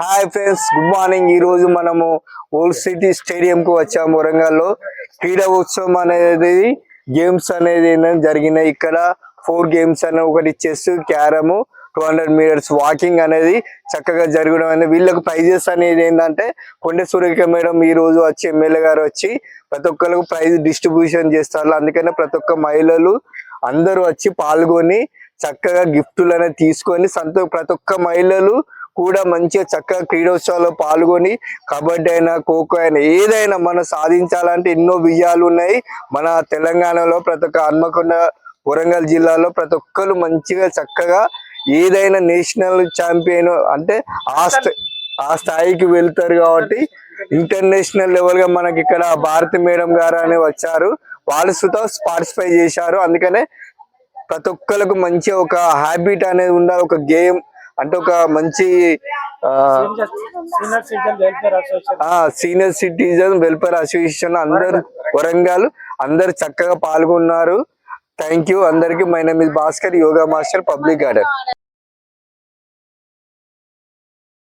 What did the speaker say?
Hi friends good morning ఈ రోజు మనము ఓల్డ్ సిటీ స్టేడియం కు వచ్చాము వరంగల్లో. క్రీడా ఉత్సవం అనేది గేమ్స్ అనేది జరిగినాయి. ఇక్కడ ఫోర్ గేమ్స్ అనే ఒకటి chess carrom two hundred metres walking అనేది చక్కగా జరగడం అనేది వీళ్ళకు ప్రైజెస్ అనేది ఏంటంటే కొండ సూర్యక మేడం ఈ రోజు వచ్చి ఎమ్మెల్యే గారు వచ్చి ప్రతి ఒక్కరికి ప్రైజ్ డిస్ట్రిబ్యూషన్ చేస్తారు. అందుకనే ప్రతి ఒక్క మహిళలు అందరూ వచ్చి పాల్గొని చక్కగా గిఫ్టులు అనేది తీసుకొని సంతో ప్రతి ఒక్క మహిళలు కూడా మంచిగా చక్కగా క్రీడోత్సవాల్లో పాల్గొని కబడ్డీ అయినా ఖోఖో అయినా ఏదైనా మనం సాధించాలంటే ఎన్నో విజయాలు ఉన్నాయి. మన తెలంగాణలో ప్రతి ఒక్క హన్మకొండ వరంగల్ జిల్లాలో ప్రతి ఒక్కరు మంచిగా చక్కగా ఏదైనా నేషనల్ ఛాంపియన్ అంటే ఆ ఆ స్థాయికి వెళ్తారు కాబట్టి ఇంటర్నేషనల్ లెవెల్గా మనకి ఇక్కడ భారతి మేడం గారు అని వచ్చారు. వాళ్ళు సుతా పార్టిసిపేట్ చేశారు. అందుకనే ప్రతి ఒక్కరికి మంచి ఒక హ్యాబిట్ అనేది ఉండాలి. ఒక గేమ్ అంటే ఒక మంచి సీనియర్ సిటిజన్ వెల్ఫేర్ అసోసియేషన్ ఆ సీనియర్ సిటిజన్ వెల్ఫేర్ అసోసియేషన్ అందరు వరంగల్ అందరు చక్కగా పాల్గొన్నారు. థ్యాంక్ యూ అందరికి my name is Bhaskar yoga master public garden